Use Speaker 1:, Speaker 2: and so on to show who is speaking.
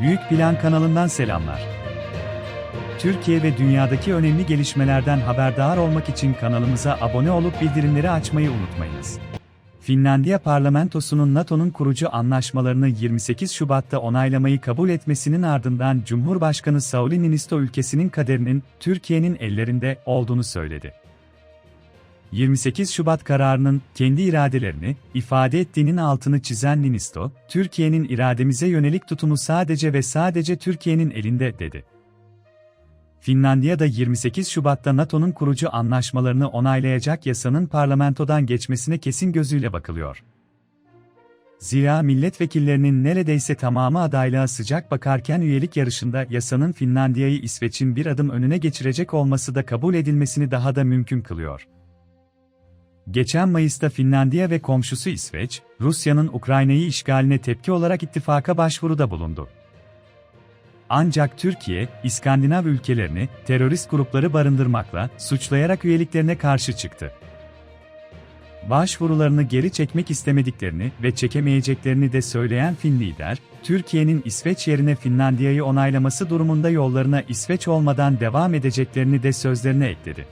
Speaker 1: Büyük Plan kanalından selamlar. Türkiye ve dünyadaki önemli gelişmelerden haberdar olmak için kanalımıza abone olup bildirimleri açmayı unutmayınız. Finlandiya parlamentosunun NATO'nun kurucu anlaşmalarını 28 Şubat'ta onaylamayı kabul etmesinin ardından Cumhurbaşkanı Sauli Niinisto ülkesinin kaderinin Türkiye'nin ellerinde olduğunu söyledi. 28 Şubat kararının kendi iradelerini ifade ettiğinin altını çizen Niinisto, Türkiye'nin irademize yönelik tutumu sadece ve sadece Türkiye'nin elinde dedi. Finlandiya da 28 Şubat'ta NATO'nun kurucu anlaşmalarını onaylayacak yasanın parlamentodan geçmesine kesin gözüyle bakılıyor. Zira milletvekillerinin neredeyse tamamı adaylığa sıcak bakarken üyelik yarışında yasanın Finlandiya'yı İsveç'in bir adım önüne geçirecek olması da kabul edilmesini daha da mümkün kılıyor. Geçen Mayıs'ta Finlandiya ve komşusu İsveç, Rusya'nın Ukrayna'yı işgaline tepki olarak ittifaka başvuruda bulundu. Ancak Türkiye, İskandinav ülkelerini terörist grupları barındırmakla suçlayarak üyeliklerine karşı çıktı. Başvurularını geri çekmek istemediklerini ve çekemeyeceklerini de söyleyen Fin lider, Türkiye'nin İsveç yerine Finlandiya'yı onaylaması durumunda yollarına İsveç olmadan devam edeceklerini de sözlerine ekledi.